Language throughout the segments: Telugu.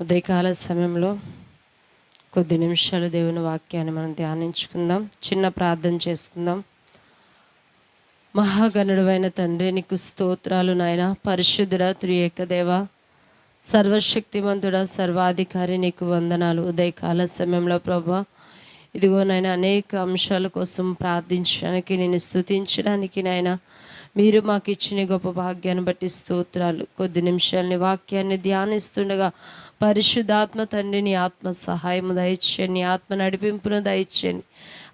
ఉదయకాల సమయంలో కొద్ది నిమిషాలు దేవుని వాక్యాన్ని మనం ధ్యానించుకుందాం. చిన్న ప్రార్థన చేసుకుందాం. మహాగణుడైన తండ్రి నీకు స్తోత్రాలు నాయన. పరిశుద్ధుడ త్రియేకదేవ సర్వశక్తిమంతుడ సర్వాధికారి నీకు వందనాలు. ఉదయకాల సమయంలో ప్రభా ఇదిగో నాయన అనేక అంశాల కోసం ప్రార్థించడానికి నేను స్తుతించడానికి నాయన మీరు మాకు ఇచ్చిన గొప్ప భాగ్యాన్ని బట్టి స్తోత్రాలు. కొద్ది నిమిషాలని వాక్యాన్ని ధ్యానిస్తుండగా పరిశుద్ధాత్మ తండ్రిని ఆత్మ సహాయం దయచేయండి ఆత్మ నడిపింపును దయచేయండి.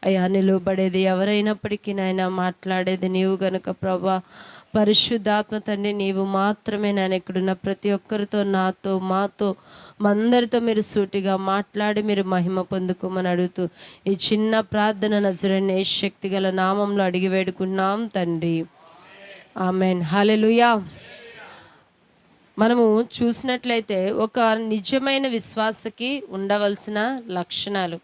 అయ్యా నిలువబడేది ఎవరైనప్పటికీ నాయన మాట్లాడేది నీవు గనుక ప్రభా. పరిశుద్ధాత్మ తండ్రి నీవు మాత్రమే నేను ఇక్కడున్న ప్రతి ఒక్కరితో నాతో మాతో మందరితో మీరు సూటిగా మాట్లాడి మీరు మహిమ పొందుకోమని అడుగుతూ ఈ చిన్న ప్రార్థన నజరని శక్తి గల నామంలో అడిగి వేడుకున్నాం తండ్రి. ఆమెన్. హల్లెలూయా. మనము చూసినట్లయితే ఒక నిజమైన విశ్వాసకి ఉండవలసిన లక్షణాలు.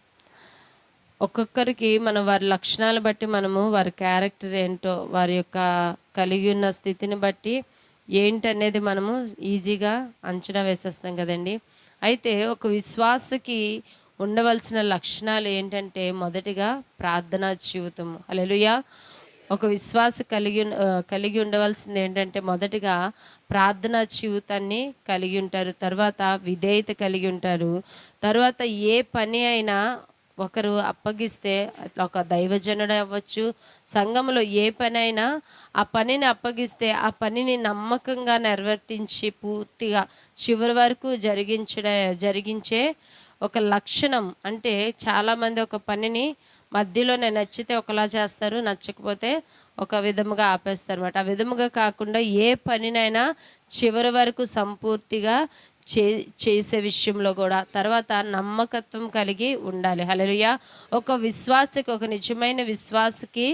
ఒక్కొక్కరికి మనం వారి లక్షణాలు బట్టి మనము వారి క్యారెక్టర్ ఏంటో వారి యొక్క కలిగి ఉన్న స్థితిని బట్టి ఏంటనేది మనము ఈజీగా అంచనా వేసేస్తాం కదండి. అయితే ఒక విశ్వాసకి ఉండవలసిన లక్షణాలు ఏంటంటే మొదటిగా ప్రార్థనా జీవితం అలెలుయా ఒక విశ్వాస కలిగి కలిగి ఉండవలసింది ఏంటంటే మొదటిగా ప్రార్థనా జీవితాన్ని కలిగి ఉంటారు తర్వాత విధేయత కలిగి ఉంటారు తర్వాత ఏ పని అయినా ఒకరు అప్పగిస్తే ఒక దైవజనుడు అవ్వచ్చు. సంఘంలో ఏ పని అయినా ఆ పనిని అప్పగిస్తే ఆ పనిని నమ్మకంగా నిర్వర్తించి పూర్తిగా చివరి వరకు జరిగించడ జరిగించే ఒక లక్షణం. అంటే చాలామంది ఒక పనిని మధ్యలోనే నచ్చితే ఒకలా చేస్తారు నచ్చకపోతే ఒక విధముగా ఆపేస్తారు అనమాట ఆ విధముగా కాకుండా ఏ పనినైనా చివరి వరకు సంపూర్తిగా చే చేసే విషయంలో కూడా తర్వాత నమ్మకత్వం కలిగి ఉండాలి. హలలుయ ఒక విశ్వాసకి ఒక నిజమైన విశ్వాసకి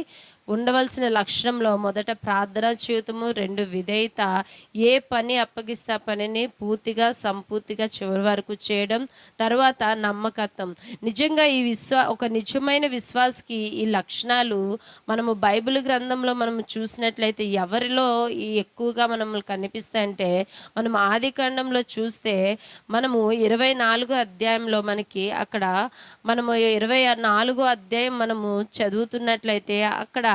ఉండవలసిన లక్షణంలో మొదట ప్రార్థన జీవితము రెండు విధేయత ఏ పని అప్పగిస్తే ఆ పనిని పూర్తిగా సంపూర్తిగా చివరి వరకు చేయడం తర్వాత నమ్మకత్వం. నిజంగా ఈ విశ్వా ఒక నిజమైన విశ్వాసకి ఈ లక్షణాలు మనము బైబిల్ గ్రంథంలో మనం చూసినట్లయితే ఎవరిలో ఈ ఎక్కువగా మనము కనిపిస్తాయంటే మనం ఆది కాండంలో చూస్తే మనము ఇరవై నాలుగో అధ్యాయంలో మనకి అక్కడ మనము ఇరవై నాలుగో అధ్యాయం మనము చదువుతున్నట్లయితే అక్కడ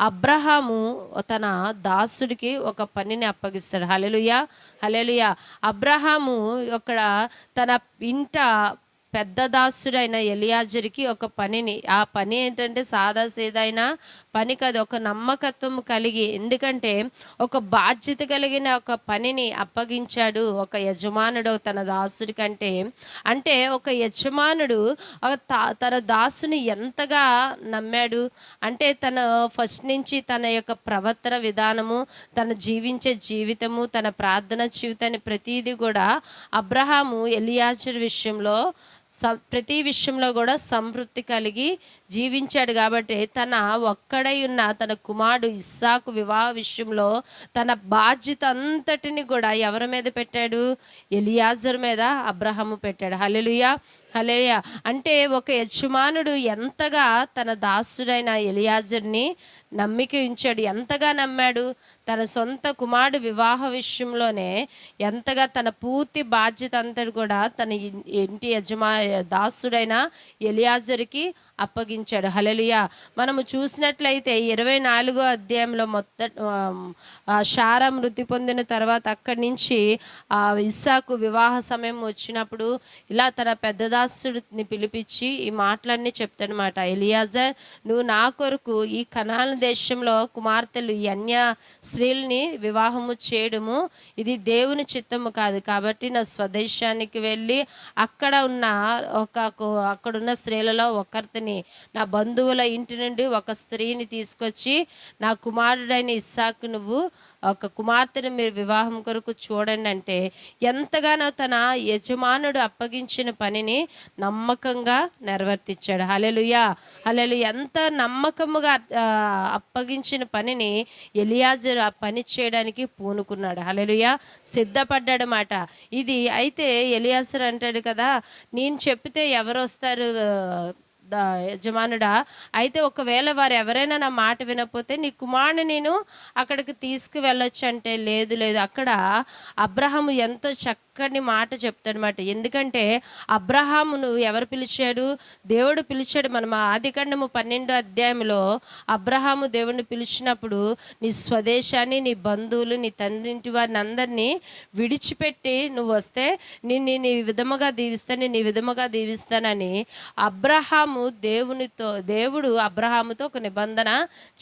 అబ్రహాము తన దాసుడికి ఒక పనిని అప్పగిస్తాడు. హలెలుయా హలెలుయా అబ్రహాము అక్కడ తన ఇంట పెద్ద దాసుడైన ఎలియాజరికి ఒక పనిని. ఆ పని ఏంటంటే సాదా సీదైన పని కాదు ఒక నమ్మకత్వం కలిగి ఎందుకంటే ఒక బాధ్యత కలిగిన ఒక పనిని అప్పగించాడు ఒక యజమానుడు తన దాసుడి కంటే. అంటే ఒక యజమానుడు తన దాసుని ఎంతగా నమ్మాడు? అంటే తన ఫస్ట్ నుంచి తన యొక్క ప్రవర్తన విధానము తన జీవించే జీవితము తన ప్రార్థన జీవితాన్ని ప్రతీది కూడా అబ్రహాము ఎలియాజర్ విషయంలో ప్రతి విషయంలో కూడా సంతృప్తి కలిగి జీవించాడు కాబట్టి తన ఒక్కడై ఉన్న తన కుమారుడు ఇస్సాకు వివాహ విషయంలో తన బాధ్యత అంతటిని కూడా ఎవరి మీద పెట్టాడు? ఎలియాజర్ మీద అబ్రహము పెట్టాడు. హలెలుయా హలేయ అంటే ఒక యజమానుడు ఎంతగా తన దాసుడైన ఎలియాజర్ని నమ్మిక ఉంచాడు ఎంతగా నమ్మాడు తన సొంత కుమారుడు వివాహ విషయంలోనే ఎంతగా తన పూర్తి బాధ్యత అంతా కూడా తన ఇంటి యజమా దాసుడైన ఎలియాజర్కి అప్పగించాడు. హలెలుయా మనము చూసినట్లయితే ఇరవై నాలుగో అధ్యాయంలో మొత్తం ఆ, షారా మృతి పొందిన తర్వాత అక్కడి నుంచి ఆ ఇస్సాకు వివాహ సమయం వచ్చినప్పుడు ఇలా తన పెద్దదాసుడిని పిలిపించి ఈ మాటలన్నీ చెప్తాడనమాట ఎలియాజర్ నువ్వు నా కొరకు ఈ కనాల దేశంలో కుమార్తెలు ఈ అన్య స్త్రీల్ని వివాహము చేయడము ఇది దేవుని చిత్తము కాదు. కాబట్టి నా స్వదేశానికి వెళ్ళి అక్కడ ఉన్న ఒక అక్కడున్న స్త్రీలలో ఒకరిని నా బంధువుల ఇంటి నుండి ఒక స్త్రీని తీసుకొచ్చి నా కుమారుడైన ఇస్సాకు నువ్వు ఒక కుమార్తెను మీరు వివాహం కొరకు చూడండి అంటే ఎంతగానో తన యజమానుడు అప్పగించిన పనిని నమ్మకంగా నిర్వర్తించాడు హలెలుయా హలెలు ఎంత నమ్మకముగా అప్పగించిన పనిని ఎలియాజరు ఆ పని చేయడానికి పూనుకున్నాడు. హలెలుయా సిద్ధపడ్డాడు మాట. ఇది అయితే ఎలియాజర్ అంటాడు కదా నేను చెప్తే ఎవరు వస్తారు? యజమానుడా అయితే ఒకవేళ వారు ఎవరైనా నా మాట వినకపోతే నీ కుమారుని నేను అక్కడికి తీసుకువెళ్ళొచ్చు అంటే లేదు లేదు. అక్కడ అబ్రహము ఎంతో చక్క చక్కని మాట చెప్తాడనమాట ఎందుకంటే అబ్రహామును ఎవరు పిలిచాడు? దేవుడు పిలిచాడు. మనం ఆదికాండము పన్నెండో అధ్యాయంలో అబ్రహాము దేవుడిని పిలిచినప్పుడు నీ స్వదేశాన్ని నీ బంధువులు నీ తండ్రింటి వారిని అందరినీ విడిచిపెట్టి నువ్వు వస్తే నిన్ను నీ విధముగా దీవిస్తాను నీ విధముగా దీవిస్తానని అబ్రహాము దేవునితో దేవుడు అబ్రహాముతో ఒక నిబంధన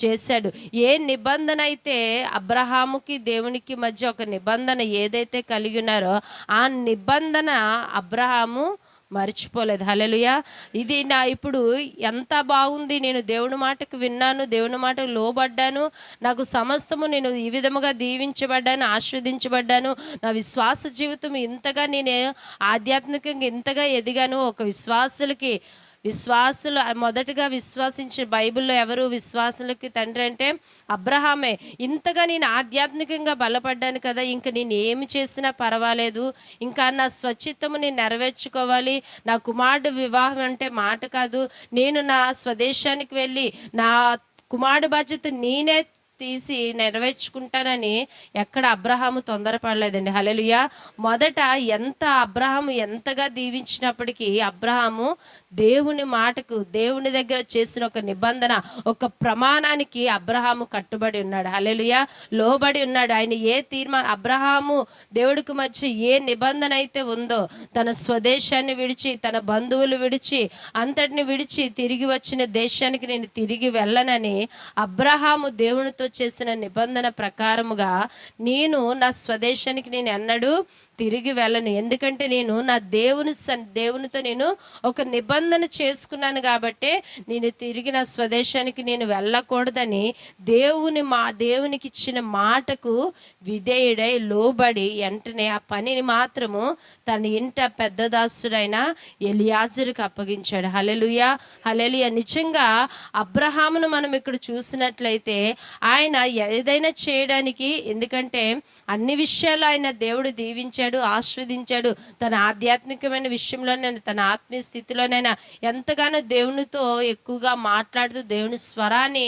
చేశాడు. ఏ నిబంధన అయితే అబ్రహాముకి దేవునికి మధ్య ఒక నిబంధన ఏదైతే కలిగి ఉన్నారో ఆ నిబంధన అబ్రహాము మర్చిపోలేదు. హలెలుయా ఇది నా ఇప్పుడు ఎంత బాగుంది. నేను దేవుని మాటకు విన్నాను దేవుని మాటకు లోబడ్డాను. నాకు సమస్తము నేను ఈ విధముగా దీవించబడ్డాను ఆస్వాదించబడ్డాను నా విశ్వాస జీవితం ఇంతగా నేను ఆధ్యాత్మికంగా ఇంతగా ఎదిగాను. ఒక విశ్వాసులకి విశ్వాసులు మొదటగా విశ్వాసించిన బైబిల్లో ఎవరు విశ్వాసులకి తండ్రి అంటే అబ్రహామే. ఇంతగా నేను ఆధ్యాత్మికంగా బలపడ్డాను కదా ఇంకా నేను ఏమి చేసినా పర్వాలేదు. ఇంకా నా స్వచ్ఛిత్తము నేను నెరవేర్చుకోవాలి. నా కుమారుడు వివాహం అంటే మాట కాదు. నేను నా స్వదేశానికి వెళ్ళి నా కుమారుడు బాధ్యత నేనే తీసి నెరవేర్చుకుంటానని ఎక్కడ అబ్రహాము తొందరపడలేదండి. హలలుయ మొదట ఎంత అబ్రహాము ఎంతగా దీవించినప్పటికీ అబ్రహాము దేవుని మాటకు దేవుని దగ్గర చేసిన ఒక నిబంధన ఒక ప్రమాణానికి అబ్రహాము కట్టుబడి ఉన్నాడు. హలలుయ లోబడి ఉన్నాడు. ఆయన ఏ తీర్మానం అబ్రహాము దేవుడికి మధ్య ఏ నిబంధన అయితే ఉందో తన స్వదేశాన్ని విడిచి తన బంధువులు విడిచి అంతటిని విడిచి తిరిగి వచ్చిన దేశానికి నేను తిరిగి వెళ్ళనని అబ్రహాము దేవునితో చేసిన నిబంధన ప్రకారముగా నేను నా స్వదేశానికి నేను ఎన్నడూ తిరిగి వెళ్ళను. ఎందుకంటే నేను నా దేవుని సన్ దేవునితో నేను ఒక నిబంధన చేసుకున్నాను కాబట్టి నేను తిరిగి నా స్వదేశానికి నేను వెళ్ళకూడదని దేవుని మా దేవునికి ఇచ్చిన మాటకు విధేయుడై లోబడి వెంటనే ఆ పనిని మాత్రము తన ఇంట పెద్ద దాసుడైన ఎలియాజరుకి అప్పగించాడు. హలెలుయ హలెలుయ నిజంగా అబ్రహామును మనం ఇక్కడ చూసినట్లయితే ఆయన ఏదైనా చేయడానికి ఎందుకంటే అన్ని విషయాలు ఆయన దేవుడు దీవించాడు. ఆస్వాదించాడు. తన ఆధ్యాత్మికమైన విషయంలోనైనా తన ఆత్మీయ స్థితిలోనైనా ఎంతగానో దేవునితో ఎక్కువగా మాట్లాడుతూ దేవుని స్వరాన్ని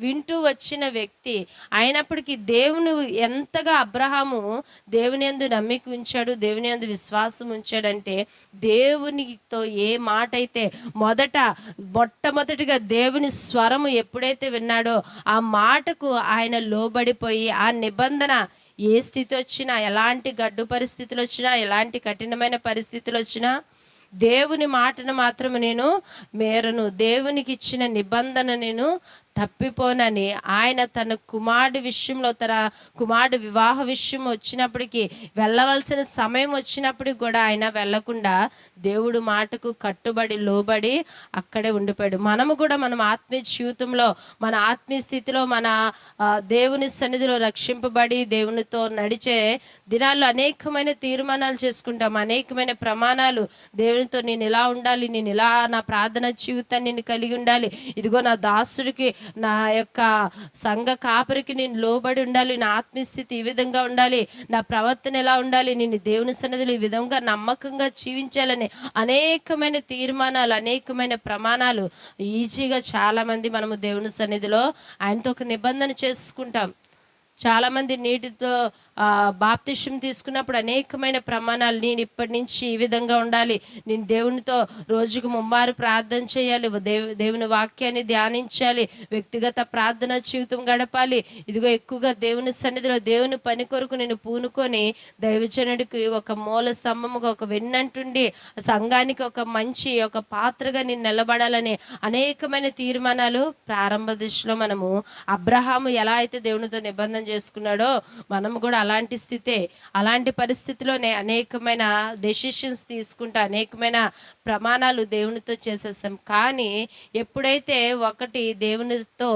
వింటూ వచ్చిన వ్యక్తి అయినప్పటికీ దేవుని ఎంతగా అబ్రహాము దేవుని ఎందు నమ్మిక ఉంచాడు దేవుని ఎందు విశ్వాసం ఉంచాడంటే దేవునితో ఏ మాట అయితే మొదట మొట్టమొదటిగా దేవుని స్వరము ఎప్పుడైతే విన్నాడో ఆ మాటకు ఆయన లోబడిపోయి ఆ నిబంధన ఏ స్థితి వచ్చినా ఎలాంటి గడ్డు పరిస్థితులు వచ్చినా ఎలాంటి కఠినమైన పరిస్థితులు వచ్చినా దేవుని మాటను మాత్రం నేను మేరను. దేవునికి ఇచ్చిన నిబంధన నేను తప్పిపోనని ఆయన తన కుమారుడి విషయంలో తన కుమారుడు వివాహ విషయం వచ్చినప్పటికీ వెళ్ళవలసిన సమయం వచ్చినప్పటికి కూడా ఆయన వెళ్ళకుండా దేవుడు మాటకు కట్టుబడి లోబడి అక్కడే ఉండిపోయాడు. మనము కూడా మనం ఆత్మీయ జీవితంలో మన ఆత్మీయ స్థితిలో మన దేవుని సన్నిధిలో రక్షింపబడి దేవునితో నడిచే దినాల్లో అనేకమైన తీర్మానాలు చేసుకుంటాం. అనేకమైన ప్రమాణాలు దేవునితో నేను ఇలా ఉండాలి నేను ఇలా నా ప్రార్థన జీవితాన్ని నేను కలిగి ఉండాలి. ఇదిగో నా దాసుడికి నా యొక్క సంఘ కాపరికి నేను లోబడి ఉండాలి నా ఆత్మస్థితి ఈ విధంగా ఉండాలి నా ప్రవర్తన ఎలా ఉండాలి నేను దేవుని సన్నిధిలో ఈ విధంగా నమ్మకంగా జీవించాలని అనేకమైన తీర్మానాలు అనేకమైన ప్రమాణాలు ఈజీగా చాలామంది మనము దేవుని సన్నిధిలో ఆయనతో ఒక నిబంధన చేసుకుంటాం. చాలామంది నీటితో బాప్తిష్యం తీసుకున్నప్పుడు అనేకమైన ప్రమాణాలు నేను ఇప్పటి నుంచి ఈ విధంగా ఉండాలి. నేను దేవునితో రోజుకు ముమ్మారు ప్రార్థన చేయాలి. దేవు దేవుని వాక్యాన్ని ధ్యానించాలి. వ్యక్తిగత ప్రార్థన జీవితం గడపాలి. ఇదిగో ఎక్కువగా దేవుని సన్నిధిలో దేవుని పని కొరకు నేను పూనుకొని దైవజనుడికి ఒక మూల స్తంభముగా ఒక వెన్నంటుండి సంఘానికి ఒక మంచి ఒక పాత్రగా నేను నిలబడాలని అనేకమైన తీర్మానాలు ప్రారంభ దశలో మనము అబ్రహాము ఎలా అయితే దేవునితో నిబంధన చేసుకున్నాడో మనము కూడా అలాంటి స్థితే అలాంటి పరిస్థితిలోనే అనేకమైన డెసిషన్స్ తీసుకుంటూ అనేకమైన ప్రమాణాలు దేవునితో చేసేస్తాం. కానీ ఎప్పుడైతే ఒకటి దేవునితో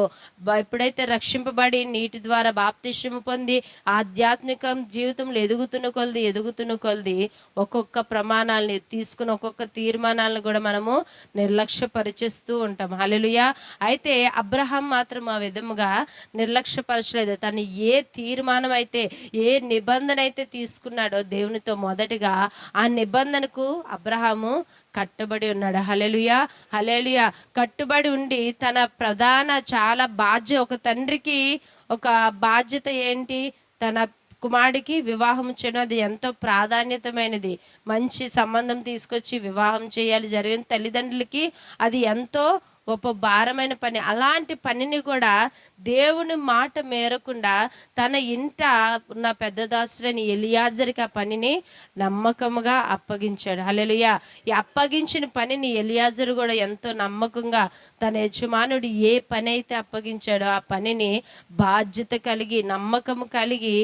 ఎప్పుడైతే రక్షింపబడి నీటి ద్వారా బాప్తిష్యము పొంది ఆధ్యాత్మిక జీవితంలో ఎదుగుతున్న కొలది ఎదుగుతున్న కొలది ఒక్కొక్క ప్రమాణాలని తీసుకుని ఒక్కొక్క తీర్మానాలను కూడా మనము నిర్లక్ష్యపరిచేస్తూ ఉంటాం. హల్లెలూయా. అయితే అబ్రహాం మాత్రం ఆ విధముగా నిర్లక్ష్యపరచలేదు. తను ఏ తీర్మానం అయితే ఏ నిబంధన అయితే తీసుకున్నాడో దేవునితో మొదటగా ఆ నిబంధనకు అబ్రహాము కట్టుబడి ఉన్నాడు. హలెలుయా హలెలుయా కట్టుబడి ఉండి తన ప్రధాన చాలా బాధ్య ఒక తండ్రికి ఒక బాధ్యత ఏంటి? తన కుమారుడికి వివాహం చేయడం అది ఎంతో ప్రాధాన్యతమైనది. మంచి సంబంధం తీసుకొచ్చి వివాహం చేయాలి. జరిగిన తల్లిదండ్రులకి అది ఎంతో గొప్ప భారమైన పని. అలాంటి పనిని కూడా దేవుని మాట మేరకుండా తన ఇంట ఉన్న పెద్ద దాసుడని ఎలియాజర్కి ఆ పనిని నమ్మకముగా అప్పగించాడు. హలెలుయ ఈ అప్పగించిన పనిని ఎలియాజరు కూడా ఎంతో నమ్మకంగా తన యజమానుడు ఏ పని అయితే అప్పగించాడో ఆ పనిని బాధ్యత కలిగి నమ్మకము కలిగి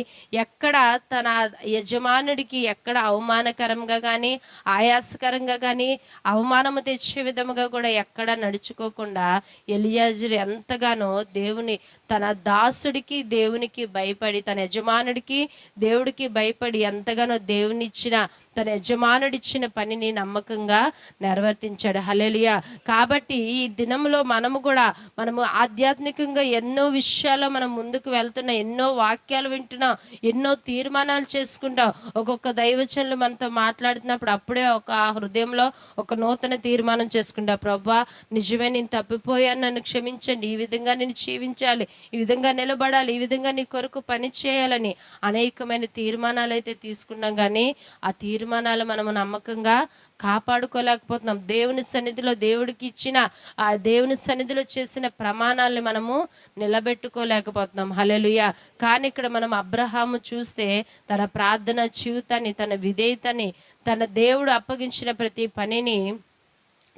ఎక్కడ తన యజమానుడికి ఎక్కడ అవమానకరంగా కానీ ఆయాసకరంగా కానీ అవమానము తెచ్చే విధముగా కూడా ఎక్కడ నడుచుకో నడుచుకోకుండా ఎలియాజరు ఎంతగానో దేవుని తన దాసుడికి దేవునికి భయపడి తన యజమానుడికి దేవుడికి భయపడి ఎంతగానో దేవుని ఇచ్చిన తన యజమానుడిచ్చిన పనిని నమ్మకంగా నెరవేర్తించాడు. హల్లెలూయా. కాబట్టి ఈ దినంలో మనము కూడా మనము ఆధ్యాత్మికంగా ఎన్నో విషయాల్లో మనం ముందుకు వెళ్తున్నాం ఎన్నో వాక్యాలు వింటున్నాం ఎన్నో తీర్మానాలు చేసుకుంటాం ఒక్కొక్క దైవచనులు మనతో మాట్లాడుతున్నప్పుడు అప్పుడే ఒక హృదయంలో ఒక నూతన తీర్మానం చేసుకుంటా. ప్రభా నిజమే నేను తప్పిపోయాను. నన్ను క్షమించండి. ఈ విధంగా నేను జీవించాలి. ఈ విధంగా నిలబడాలి. ఈ విధంగా నీ కొరకు పని చేయాలని అనేకమైన తీర్మానాలు అయితే తీసుకున్నాం. కానీ ఆ తీర్మానాలు మనము నమ్మకంగా కాపాడుకోలేకపోతున్నాం. దేవుని సన్నిధిలో దేవుడికి ఇచ్చిన ఆ దేవుని సన్నిధిలో చేసిన ప్రమాణాలను మనము నిలబెట్టుకోలేకపోతున్నాం. హలెలుయ కానీ ఇక్కడ మనం అబ్రహాము చూస్తే తన ప్రార్థన జీవితాన్ని తన విధేయతని తన దేవుడు అప్పగించిన ప్రతి పనిని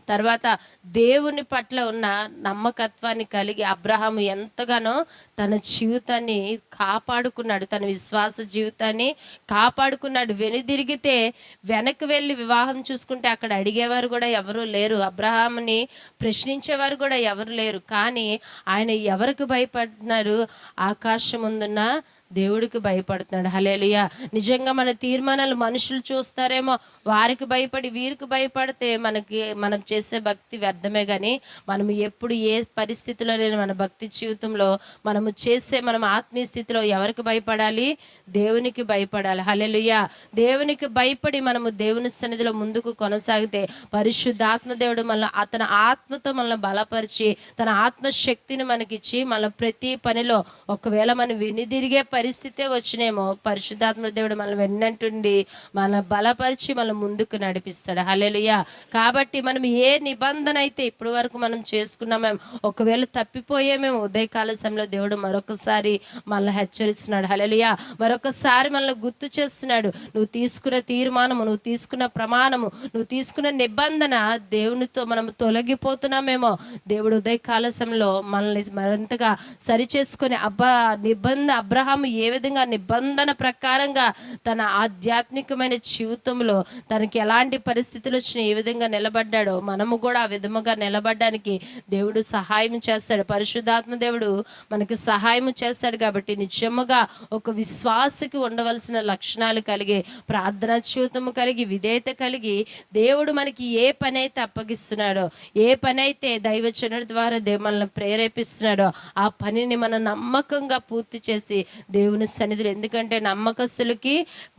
తర్వాత దేవుని పట్ల ఉన్న నమ్మకత్వాన్ని కలిగి అబ్రహాము ఎంతగానో తన జీవితాన్ని కాపాడుకున్నాడు తన విశ్వాస జీవితాన్ని కాపాడుకున్నాడు. వెనుదిరిగితే వెనక్కి వెళ్ళి వివాహం చూసుకుంటే అక్కడ అడిగేవారు కూడా ఎవరు లేరు. అబ్రహాముని ప్రశ్నించేవారు కూడా ఎవరు లేరు. కానీ ఆయన ఎవరికి భయపడుతున్నారు ఆకాశం ముందున్న దేవుడికి భయపడుతున్నాడు. హలేలుయ నిజంగా మన తీర్మానాలు మనుషులు చూస్తారేమో వారికి భయపడి వీరికి భయపడితే మనకి మనం చేసే భక్తి వ్యర్థమే కానీ మనం ఎప్పుడు ఏ పరిస్థితిలో లేని మన భక్తి జీవితంలో మనము చేసే మనం ఆత్మీయ స్థితిలో ఎవరికి భయపడాలి? దేవునికి భయపడాలి. హలేలుయ దేవునికి భయపడి మనము దేవుని సన్నిధిలో ముందుకు కొనసాగితే పరిశుద్ధాత్మ దేవుడు మన అతని ఆత్మతో మనల్ని బలపరిచి తన ఆత్మశక్తిని మనకిచ్చి మన ప్రతి పనిలో ఒకవేళ మనం వెనుదిరిగే పరిస్థితే వచ్చినేమో. పరిశుద్ధాత్మ దేవుడు మనల్ని వెన్నంటుండి మన బలపరిచి మనం ముందుకు నడిపిస్తాడు. హల్లెలూయ. కాబట్టి మనం ఏ నిబంధన అయితే ఇప్పటి వరకు మనం చేసుకున్నామేమో ఒకవేళ తప్పిపోయేమేమో ఉదయకాల సమయంలో దేవుడు మరొకసారి మనల్ని హెచ్చరిస్తున్నాడు. హల్లెలూయ. మరొకసారి మనల్ని గుర్తు చేస్తున్నాడు. నువ్వు తీసుకున్న తీర్మానము నువ్వు తీసుకున్న ప్రమాణము నువ్వు తీసుకున్న నిబంధన దేవునితో మనం తొలగిపోతున్నామేమో. దేవుడు ఉదయకాల సమయంలో మనల్ని మరింతగా సరిచేసుకొని అబ్బా నిబంధన అబ్రహాము ఏ విధంగా నిబంధన ప్రకారంగా తన ఆధ్యాత్మికమైన జీవితంలో తనకి ఎలాంటి పరిస్థితులు వచ్చినా ఏ విధంగా నిలబడ్డాడో మనము కూడా ఆ విధముగా నిలబడడానికి దేవుడు సహాయం చేస్తాడు. పరిశుద్ధాత్మ దేవుడు మనకి సహాయం చేస్తాడు కాబట్టి నిజముగా ఒక విశ్వాసకి ఉండవలసిన లక్షణాలు కలిగి ప్రార్థనా జీవితము కలిగి విధేయత కలిగి దేవుడు మనకి ఏ పని అయితే అప్పగిస్తున్నాడో ఏ పని అయితే దైవచనుడి ద్వారా దే మనల్ని ప్రేరేపిస్తున్నాడో ఆ పనిని మనం నమ్మకంగా పూర్తి చేసి దేవుని సన్నిధిలో. ఎందుకంటే నమ్మకస్తులకి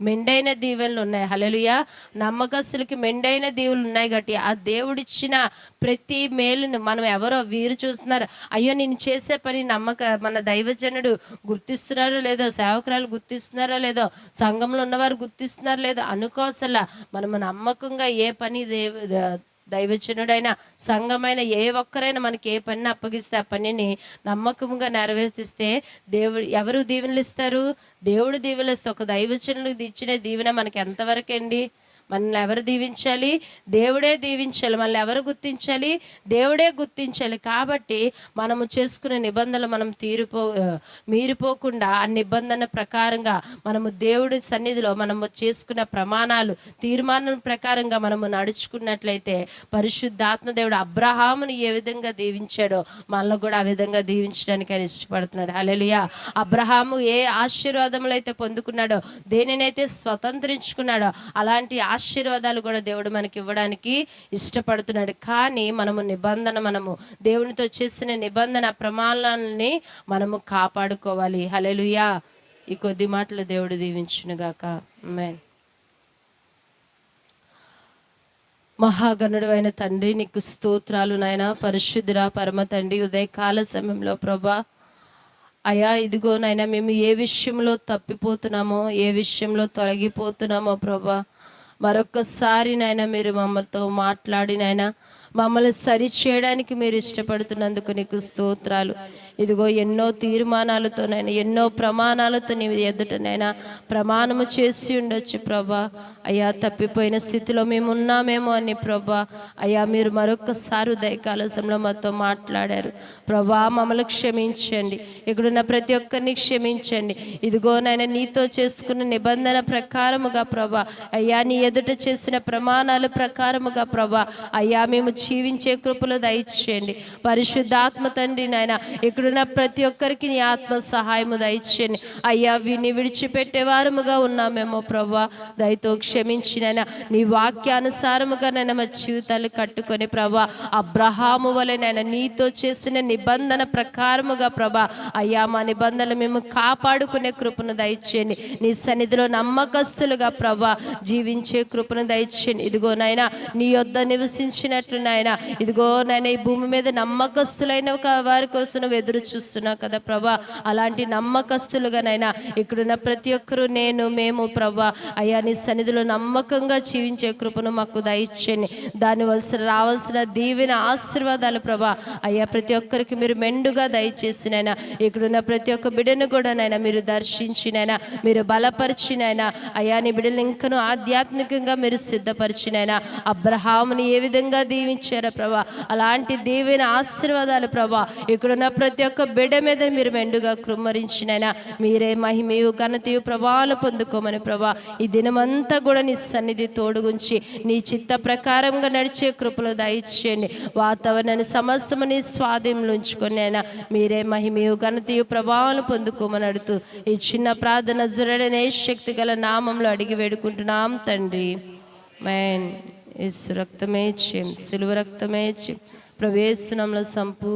మెండైన దీవెనలు ఉన్నాయి. హలలుయ నమ్మకస్తులకి మెండైన దీవులు ఉన్నాయి కాబట్టి ఆ దేవుడిచ్చిన ప్రతి మేలును మనం ఎవరో వీరు చూస్తున్నారు. అయ్యో నేను చేసే పని నమ్మక మన దైవజనుడు గుర్తిస్తున్నారో లేదో సేవకురాలు గుర్తిస్తున్నారో లేదో సంఘంలో ఉన్నవారు గుర్తిస్తున్నారో లేదో అనుకోసలా మనము నమ్మకంగా ఏ పని దేవ దైవజనుడైన సంఘమైన ఏ ఒక్కరైనా మనకి ఏ పనిని అప్పగిస్తే ఆ పనిని నమ్మకంగా నెరవేర్తిస్తే దేవుడు ఎవరు దీవెనలు ఇస్తారు? దేవుడు దీవెనలు ఇస్తే ఒక దైవజనుడికి ఇచ్చిన దీవెన మనకి ఎంతవరకు అండి మనల్ని ఎవరు దీవించాలి? దేవుడే దీవించాలి. మనల్ని ఎవరు గుర్తించాలి? దేవుడే గుర్తించాలి. కాబట్టి మనము చేసుకునే నిబంధనలు మనం తీరిపో మీరిపోకుండా ఆ నిబంధన ప్రకారంగా మనము దేవుడి సన్నిధిలో మనము చేసుకున్న ప్రమాణాలు తీర్మానం ప్రకారంగా మనము నడుచుకున్నట్లయితే పరిశుద్ధాత్మ దేవుడు అబ్రహామును ఏ విధంగా దీవించాడో మనల్ని కూడా ఆ విధంగా దీవించడానికి ఆయన ఇష్టపడుతున్నాడు. అలెలుయా అబ్రహాము ఏ ఆశీర్వాదములు అయితే పొందుకున్నాడో దేనినైతే స్వతంత్రించుకున్నాడో అలాంటి ఆశీర్వాదాలు కూడా దేవుడు మనకి ఇవ్వడానికి ఇష్టపడుతున్నాడు. కానీ మనము నిబంధన మనము దేవునితో చేసిన నిబంధన ప్రమాణాలని మనము కాపాడుకోవాలి. హలెలుయా ఈ కొద్ది మాటలు దేవుడు దీవించునుగాక. ఆమేన్. మహాగణుడు అయిన తండ్రి నీకు స్తోత్రాలు నాయన. పరిశుద్ధుడ పరమ తండ్రి ఉదయకాల సమయంలో ప్రభా. అయ్యా ఇదిగో మేము ఏ విషయంలో తప్పిపోతున్నామో ఏ విషయంలో తొలగిపోతున్నామో ప్రభా. మరొక్కసారి నాయన మీరు మమ్మల్తో మాట్లాడినైనా మమ్మల్ని సరి చేయడానికి మీరు ఇష్టపడుతున్నందుకు నీకు స్తోత్రాలు. ఇదిగో ఎన్నో తీర్మానాలతో నైనా ఎన్నో ప్రమాణాలతో నీ ఎదుటనైనా ప్రమాణము చేసి ఉండొచ్చు ప్రభా. అయ్యా తప్పిపోయిన స్థితిలో మేము ఉన్నామేమో అని ప్రభా. అయ్యా మీరు మరొకసారి దయకాలసంలో మాతో మాట్లాడారు. ప్రభా మమ్మల్ని క్షమించండి. ఇక్కడున్న ప్రతి ఒక్కరిని క్షమించండి. ఇదిగో నాయన నీతో చేసుకున్న నిబంధన ప్రకారముగా ప్రభా. అయ్యా నీ ఎదుట చేసిన ప్రమాణాల ప్రకారముగా ప్రభా. అయ్యా మేము జీవించే కృపలు దయచేయండి. పరిశుద్ధాత్మ తండ్రి నాయన ఇక్కడున్న ప్రతి ఒక్కరికి నీ ఆత్మ సహాయము దయచేయండి. అయ్యా విని విడిచిపెట్టేవారముగా ఉన్నామేమో ప్రభా దయతో క్షమించినైనా నీ వాక్యానుసారముగా నేను మా జీవితాలు కట్టుకొని ప్రభా అబ్రహాము వలె నాయన నీతో చేసిన నిబంధన ప్రకారముగా ప్రభా అయ్యా మా నిబంధనలు మేము కాపాడుకునే కృపను దయచేయండి. నీ సన్నిధిలో నమ్మకస్తులుగా ప్రభా జీవించే కృపను దయచేయండి. ఇదిగో నాయన నీ యొద్ద నివసించినట్లు నాయన ఇదిగో నాయన ఈ భూమి మీద నమ్మకస్తులైన ఒక వారి కోసం ఎదురు ఎదురు చూస్తున్నావు కదా ప్రభా అలాంటి నమ్మకస్తులుగా నైనా ఇక్కడున్న ప్రతి ఒక్కరూ నేను మేము ప్రభా అయ్యా నీ సన్నిధిలో నమ్మకంగా జీవించే కృపను మాకు దయచేయండి. దాని వలసిన రావాల్సిన దీవెన ఆశీర్వాదాలు ప్రభా అయ్యా ప్రతి ఒక్కరికి మీరు మెండుగా దయచేసినైనా ఇక్కడున్న ప్రతి ఒక్క బిడ్డను కూడా నైనా మీరు దర్శించినైనా మీరు బలపరిచినైనా అయ్యా నీ బిడ్డలు ఇంకను ఆధ్యాత్మికంగా మీరు సిద్ధపరిచినైనా అబ్రహాముని ఏ విధంగా దీవించారో ప్రభా అలాంటి దీవెన ఆశీర్వాదాలు ప్రభా ఇక్కడున్న ప్రతి ఒక్క బిడ్డ మీద మీరు మెండుగా కృమ్మరించినైనా మీరే మహిమయు ఘనతయు ప్రభావాలు పొందుకోమని ప్రభా ఈ దినమంతా కూడా నీ సన్నిధి తోడుగుంచి నీ చిత్త ప్రకారంగా నడిచే కృపలు దయచేయండి. వాతావరణాన్ని సమస్తమని స్వాధీనంలో ఉంచుకొని అయినా మీరే మహిమయు ఘనతయు ప్రభావాలు పొందుకోమని అడుగుతూ ఈ చిన్న ప్రార్థన జురడనే శక్తి గల నామంలో అడిగి వేడుకుంటున్నాం తండ్రి. మైన్ ఇసు రక్తమే చెం సిలువ రక్తమే చెం ప్రవేశనంలో సంపూర్ణ